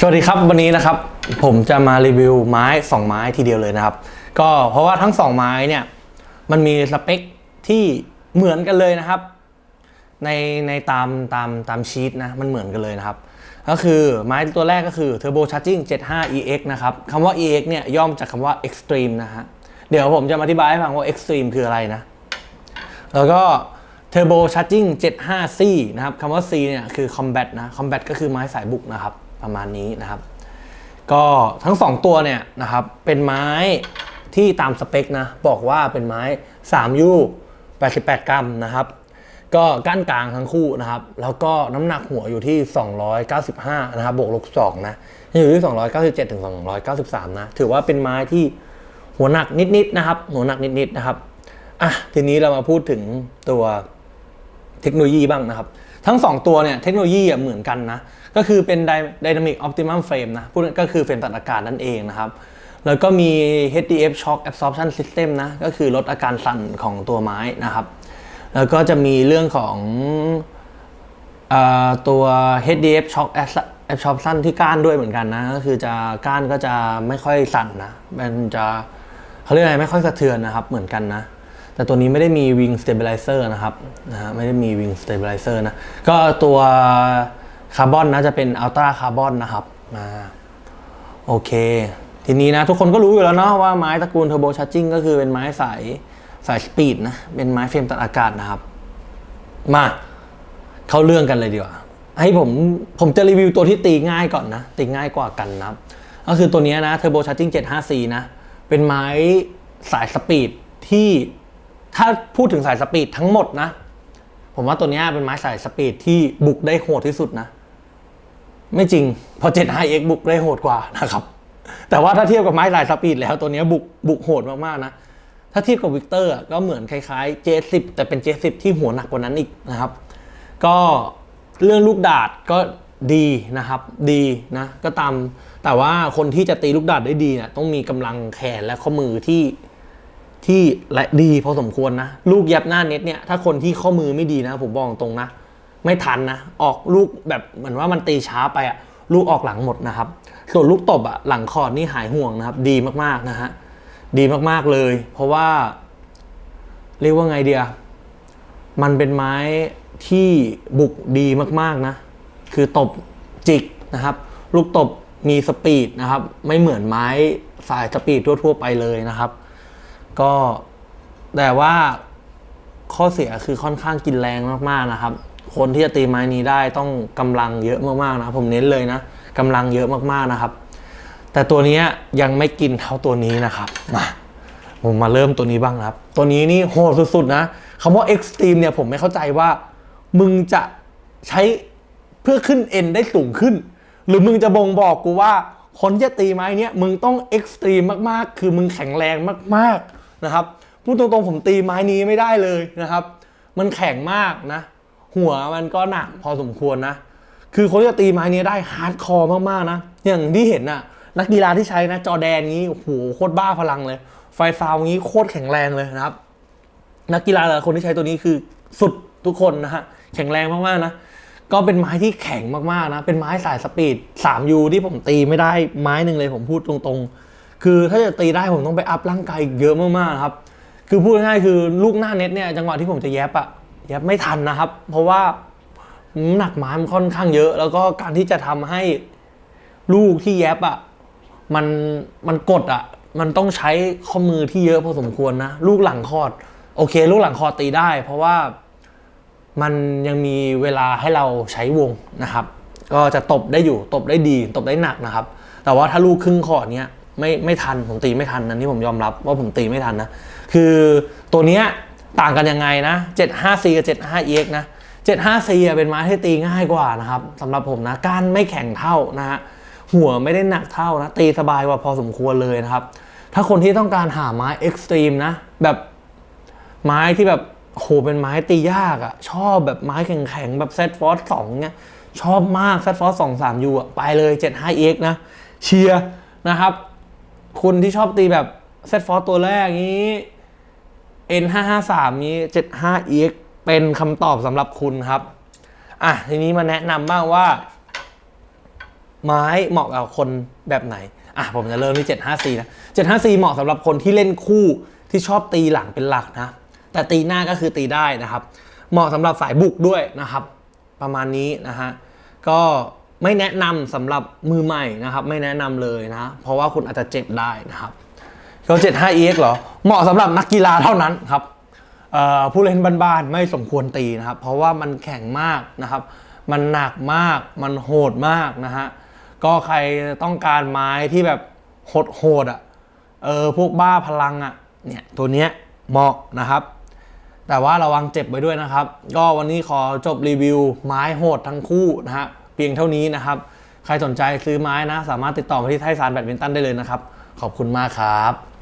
สวัสดีครับวันนี้นะครับผมจะมารีวิวไม้ 2 ไม้ทีเดียวเลยนะครับ ก็เพราะว่าทั้ง 2 ไม้เนี่ยมันมีสเปคที่เหมือนกันเลยนะครับ ในในตามตามตามชีตนะมันเหมือนกันเลยนะครับ ก็คือไม้ตัวแรกก็คือ Turbo Charging 75 EX นะครับคำว่า EX เนี่ยย่อมจากคำว่า Extreme นะฮะเดี๋ยวผมจะมาอธิบายให้ฟังว่า Extreme คืออะไรนะ แล้วก็ Turbo Charging 75C นะครับคำว่า C เนี่ยคือ Combat นะ Combat ก็คือไม้สายบุกนะครับ ประมาณนี้นะครับ ก็ทั้ง 2 ตัวเนี่ยนะครับเป็นไม้ที่ตามสเปคนะบอกว่าเป็นไม้ 3U 88 กรัมนะครับ ก็ก้านกลางทั้งคู่นะครับ แล้วก็น้ำหนักหัวอยู่ที่ 295 นะครับบวกลบ2นะอยู่ที่ 297ถึง293 นะ ถือว่าเป็นไม้ที่หัวหนักนิดๆนะครับ หัวหนักนิดๆนะครับอะทีนี้เรามาพูดถึงตัวเทคโนโลยีบ้างนะครับ ทั้ง 2 ตัวเนี่ยเทคโนโลยีเหมือนกันนะก็คือเป็น Dynamic Optimum Frame นะพูดก็คือเฟรมตัดอากาศนั่นเองนะครับ แล้วก็มี HDF Shock Absorption System นะ ก็คือลดอาการสั่นของตัวไม้นะครับ แล้วก็จะมีเรื่องของอตัว HDF Shock Absorption ที่ก้านด้วยเหมือนกันนะ ก็คือจะก้านก็จะไม่ค่อยสั่นนะ มันจะเขาเรียกอะไรไม่ค่อยสะเทือนนะครับเหมือนกันนะแต่ตัวนี้ไม่ได้มี Wing Stabilizer นะครับนะฮะไม่ได้มี Wing Stabilizer นะ ก็ตัว คาร์บอนนะจะเป็น Ultra Carbon นนะครับมาโอเค ทีนี้นะทุกคนก็รู้อยู่แล้วเนาะว่าไม้ตระกูล Turbo Charging ก็คือเป็นไม้สายสายสปีดนะ เป็นไม้เฟรมตัดอากาศนะครับ มาเข้าเรื่องกันเลยดีกว่า ให้ผมผมจะรีวิวตัวที่ตีง่ายก่อนนะ ตีง่ายกว่ากันนะครับ ก็คือตัวนี้นะ Turbo Charging 75C นะ เป็นไม้สายสปีดที่ถ้าพูดถึงสายสปีดทั้งหมดนะ ผมว่าตัวนี้เป็นไม้สายสปีดที่บุกได้โหดที่สุดนะ ไม่จริงเพอ 75X บุกได้โหดกว่านะครับ แต่ว่าถ้าเทียบกับไม้สายสปีดแล้วตัวนี้บุกบุกโหดมากๆนะ ถ้าเทียบกับวิกเตอร์ก็เหมือนคล้ายๆ J10 แต่เป็น J10 ที่หัวหนักกว่านั้นอีกนะครับ ก็เรื่องลูกดาดก็ดีนะครับดีนะก็ตามแต่ว่าคนที่จะตีลูกดาดได้ดีเนี่ยต้องมีกำลังแขนและข้อมือที่ที่และดีพอสมควรนะ ลูกยับหน้าเน็ตเนี่ยถ้าคนที่ข้อมือไม่ดีนะ ผมบอกตรงนะ ไม่ทันนะ ออกลูกแบบเหมือนว่ามันตีช้าไปอะลูกออกหลังหมดนะครับ ส่วนลูกตบอะหลังคอร์ดนี่หายห่วงนะครับ ดีมากๆนะฮะดีมากๆเลย เพราะว่า เรียกว่าไงเดียมันเป็นไม้ที่บุกดีมากๆนะ คือตบจิกนะครับ ลูกตบมีสปีดนะครับ ไม่เหมือนไม้สายสปีดทั่ว ๆ ไปเลยนะครับ ก็แต่ว่าข้อเสียคือค่อนข้างกินแรงมากๆนะครับ คนที่จะตีไม้นี้ได้ต้องกำลังเยอะมากๆนะผมเน้นเลยนะกำลังเยอะมากๆนะครับ แต่ตัวเนี้ยยังไม่กินเท่าตัวนี้นะครับมาผมมาเริ่มตัวนี้บ้างนะครับ ตัวนี้นี่โหดสุดๆนะคำว่า extreme เนี่ยผมไม่เข้าใจว่า มึงจะใช้เพื่อขึ้นเอ็นได้สูงขึ้น หรือมึงจะบ่งบอกกูว่า คนที่จะตีไม้เนี้ยมึงต้อง extreme มากๆ คือมึงแข็งแรงมากๆนะครับพูดตรงๆผมตีไม้นี้ไม่ได้เลยนะครับ มันแข็งมากนะ หัวมันก็หนักพอสมควรนะ คือคนที่จะตีไม้นี้ได้ฮาร์ดคอร์มากๆนะ อย่างที่เห็นน่ะ นักกีฬาที่ใช้นะ จอแดนงี้โอ้โหโคตรบ้าพลังเลย ไฟซาวงี้โคตรแข็งแรงเลยนะครับ นักกีฬาหลายคนที่ใช้ตัวนี้คือสุดทุกคนนะฮะ แข็งแรงมากๆนะ ก็เป็นไม้ที่แข็งมากๆนะ เป็นไม้สายสปีด 3U ที่ผมตีไม่ได้ไม้หนึ่งเลยผมพูดตรงๆ คือถ้าจะตีได้ผมต้องไปอัพร่างกายเยอะมากๆนะครับ คือพูดง่ายๆคือลูกหน้าเน็ตเนี่ยจังหวะที่ผมจะแยบอะ แยบไม่ทันนะครับ เพราะว่าน้ำหนักไม้มันค่อนข้างเยอะ แล้วก็การที่จะทำให้ลูกที่แยบอะมันมันกดอะมันต้องใช้ข้อมือที่เยอะพอสมควรนะ ลูกหลังคอร์ดโอเค ลูกหลังคอดตีได้ เพราะว่ามันยังมีเวลาให้เราใช้วงนะครับ ก็จะตบได้อยู่ตบได้ดี ตบได้หนักนะครับ แต่ว่าถ้าลูกครึ่งคอร์ดเนี้ยไม่ไม่ทันผมตีไม่ทันนะนี่ผมยอมรับว่าผมตีไม่ทันนะ คือตัวเนี้ย ต่างกันยังไงนะ 75C กับ 75EX นะ 75C เป็นไม้ที่ตีง่ายกว่านะครับสำหรับผมนะก้านไม่แข็งเท่านะฮะหัวไม่ได้หนักเท่านะตีสบายกว่าพอสมควรเลยนะครับ ถ้าคนที่ต้องการหาไม้เอ็กซ์ตรีมนะแบบไม้ที่แบบโหเป็นไม้ตียากอะ่ะชอบแบบไม้แข็งๆแบบเซตฟอร์สสองเนี่ยชอบมากเซตฟอร์สสองสามยูอะไปเลย 75EX นะเชียร์นะครับ คุณที่ชอบตีแบบเซตฟอร์ตัวแรกนี้ N553 นี้ 75EX เป็นคำตอบสำหรับคุณครับ อะ ทีนี้มาแนะนำบ้างว่า ไม้เหมาะกับคนแบบไหน อะ ผมจะเริ่มที่ 754 นะ 754 เหมาะสำหรับคนที่เล่นคู่ที่ชอบตีหลังเป็นหลักนะ แต่ตีหน้าก็คือตีได้นะครับ เหมาะสำหรับสายบุกด้วยนะครับ ประมาณนี้นะฮะ ก็ไม่แนะนำสำหรับมือใหม่นะครับ ไม่แนะนำเลยนะ เพราะว่าคุณอาจจะเจ็บได้นะครับ ก็ 75EX เหรอ เหมาะสำหรับนักกีฬาเท่านั้นครับผู้เล่นบ้านๆไม่สมควรตีนะครับ เพราะว่ามันแข็งมากนะครับ มันหนักมาก มันโหดมากนะฮะ ก็ใครต้องการไม้ที่แบบโหดๆอะ เออพวกบ้าพลังอะ เนี่ยตัวเนี้ยเหมาะนะครับ แต่ว่าระวังเจ็บไว้ด้วยนะครับ ก็วันนี้ขอจบรีวิวไม้โหดทั้งคู่นะฮะเพียงเท่านี้นะครับ ใครสนใจซื้อไม้นะ สามารถติดต่อมาที่ไทยซานแบดมินตันได้เลยนะครับ ขอบคุณมากครับ